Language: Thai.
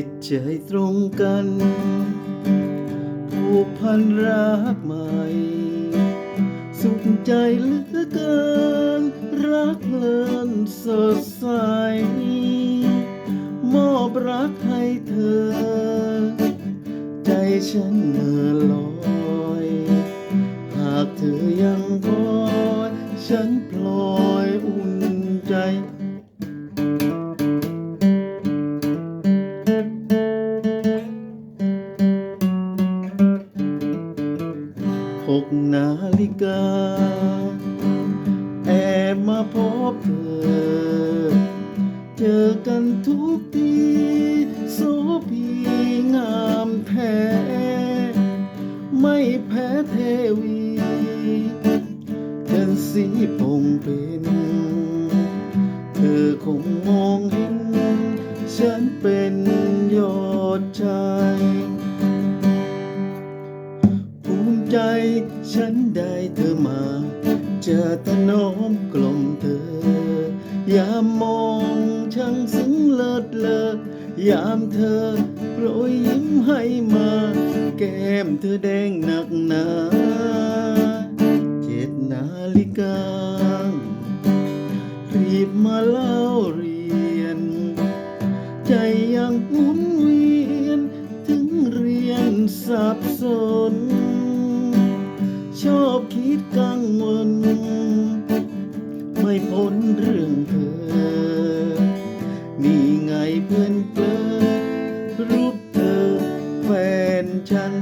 ิตใจตรงกัน ผูกพันรักใหม่ สุขใจเหลือเกิน รักเพลินสดใส มอบรักให้เธอ ใจฉันเหนื่อลอย หากเธอยังคอยฉันพ หกนาฬิกา แอบมาพบเธอ เจอกันทุกทีโสพีงามแท้ ไม่แพ้เทวีเป็นสีปงเป็น เธอคงมองเห็น ฉันเป็นยอดชาย ใจ ฉันได้เธอมา จะถนอมกล่อมเธอยามมองช่างซึ้งเลิศเลอยามเธอโปรยยิ้มให้มา แก้มเธอแดงหนักหนาเจ็ดนาฬิกา รีบมาเล่าเรียน ใจยังหมุนเวียน ถึงเรียนสับสน ชอบคิดกังวล ไม่พ้นเรื่องเธอมีไงเพื่อนเกลอรูปเธอแฟนฉัน